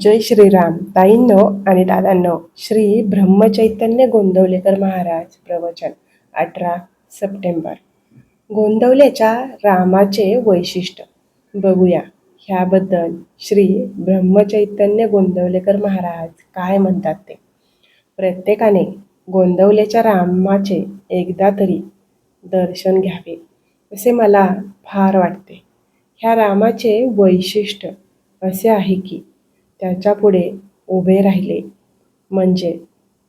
जय श्रीराम. ताईंनो आणि दादांनो श्री ब्रह्मचैतन्य गोंदवलेकर महाराज प्रवचन अठरा सप्टेंबर. गोंदवल्याच्या रामाचे वैशिष्ट्य बघूया. ह्याबद्दल श्री ब्रह्मचैतन्य गोंदवलेकर महाराज काय म्हणतात ते? प्रत्येकाने गोंदवल्याच्या रामाचे एकदा तरी दर्शन घ्यावे असे मला फार वाटते. ह्या रामाचे वैशिष्ट्य असे आहे की त्याच्यापुढे उभे राहिले. म्हणजे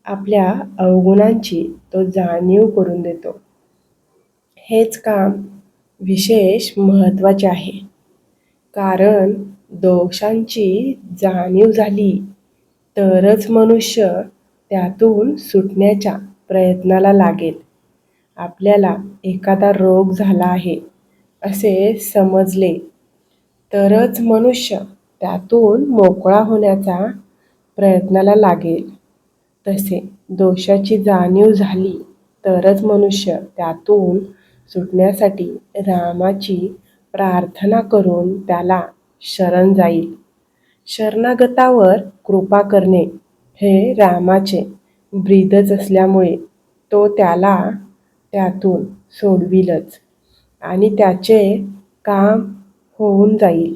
आपल्या अवगुणांची तो जाणीव करून देतो. हेच काम विशेष महत्त्वाचे आहे. कारण दोषांची जाणीव झाली तरच मनुष्य त्यातून सुटण्याच्या प्रयत्नाला लागेल. आपल्याला एखादा रोग झाला आहे असे समजले तरच मनुष्य त्यातून मोकळा होण्याचा प्रयत्नाला लागेल. तसे दोषाची जाणीव झाली तरच मनुष्य त्यातून सुटण्यासाठी रामाची प्रार्थना करून त्याला शरण जाईल. शरणागतावर कृपा करणे हे रामाचे ब्रीदच असल्यामुळे तो त्याला त्यातून सोडविलच आणि त्याचे काम होऊन जाईल.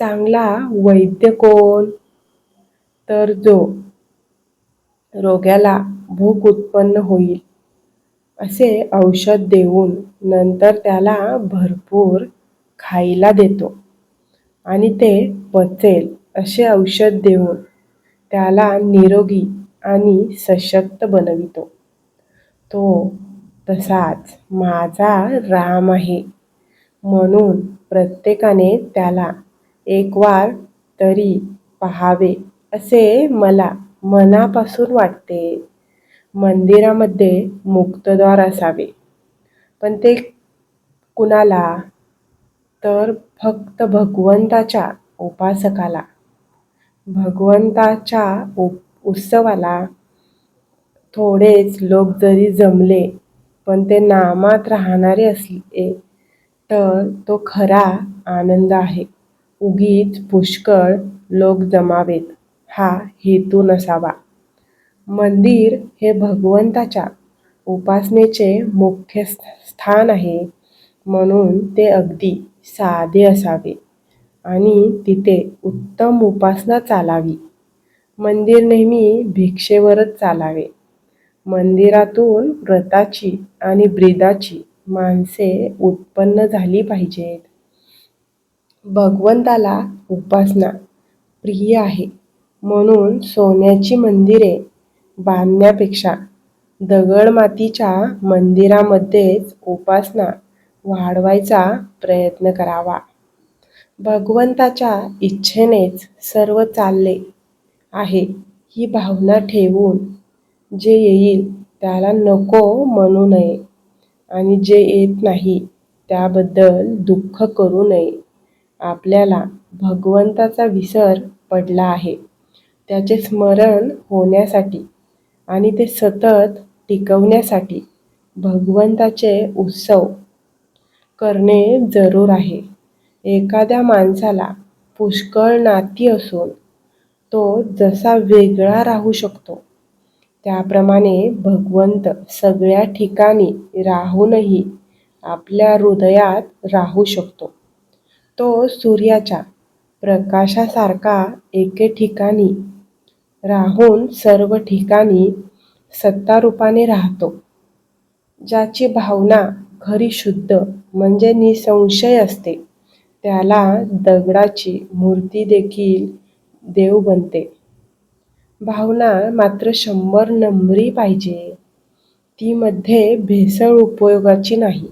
चांगला वैद्य कोण तर जो रोग्याला भूक उत्पन्न होईल असे औषध देऊन नंतर त्याला भरपूर खायला देतो. आणि ते पचेल असे औषध देऊन त्याला निरोगी आणि सशक्त बनवितो. तो तसाच माझा राम आहे म्हणून प्रत्येकाने त्याला एक वार तरी पहावे असे मला मनापासून वाटते. मंदिरामध्ये मुक्तद्वार असावे. पण ते कुणाला? तर फक्त भगवंताच्या उपासकाला. भगवंताच्या उप उत्सवाला थोडेच लोक जरी जमले पण ते नामात राहणारे असले तर तो खरा आनंद आहे. उगीच पुष्कळ लोक जमावेत. हा हेतू नसावा. मंदिर हे भगवंताच्या उपासनेचे मुख्य स्थान आहे. म्हणून ते अगदी साधे असावे आणि तिथे उत्तम उपासना चालावी. मंदिर नेहमी भिक्षेवरच चालावे. मंदिरातून व्रताची आणि ब्रिदाची माणसे उत्पन्न झाली पाहिजेत. भगवंताला उपासना प्रिय आहे. म्हणून सोन्याची मंदिरे बांधण्यापेक्षा दगडमातीच्या मंदिरामध्येच उपासना वाढवायचा प्रयत्न करावा. भगवंताच्या इच्छेनेच सर्व चालले आहे ही भावना ठेवून जे येईल त्याला नको म्हणू नये आणि जे येत नाही त्याबद्दल दुःख करू नये. आपल्याला भगवंताचा विसर पडला आहे. त्याचे स्मरण होण्यासाठी आणि ते सतत टिकवण्यासाठी भगवंताचे उत्सव करणे जरूर आहे. एखाद्या माणसाला पुष्कळ नाती असून तो जसा वेगळा राहू शकतो त्याप्रमाणे भगवंत सगळ्या ठिकाणी राहूनही आपल्या हृदयात राहू शकतो. तो सूर्याच्या प्रकाशासारखा एके ठिकाणी राहून सर्व ठिकाणी सत्तारूपाने राहतो. ज्याची भावना खरी शुद्ध म्हणजे निसंशय असते. त्याला दगडाची मूर्ती देखील देव बनते. भावना मात्र शंभर नंबरी पाहिजे. ती मध्ये भेसळ उपयोगाची नाही.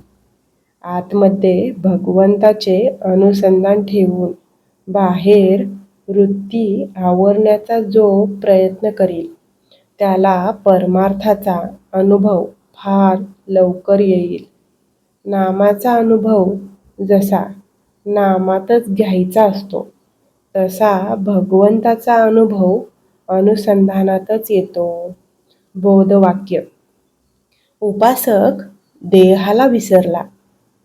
आतमध्ये भगवंताचे अनुसंधान ठेवून बाहेर वृत्ती आवरण्याचा जो प्रयत्न करील त्याला परमार्थाचा अनुभव फार लवकर येईल. नामाचा अनुभव जसा नामातच घ्यायचा असतो तसा भगवंताचा अनुभव अनुसंधानातच येतो. बोधवाक्य. उपासक देहाला विसरला.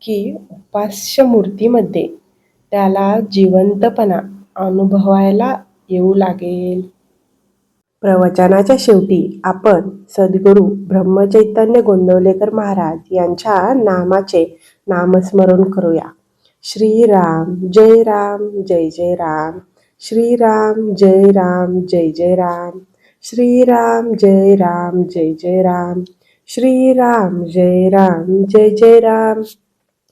की उपास्य मूर्तीमध्ये त्याला जिवंतपणा अनुभवायला येऊ लागेल. प्रवचनाच्या शेवटी आपण सद्गुरू ब्रह्मचैतन्य गोंदवलेकर महाराज यांच्या नामाचे नामस्मरण करूया. श्रीराम जय राम जय जय राम. श्रीराम जय राम जय जय राम. श्रीराम जय राम जय जय राम. श्रीराम जय राम जय जय राम.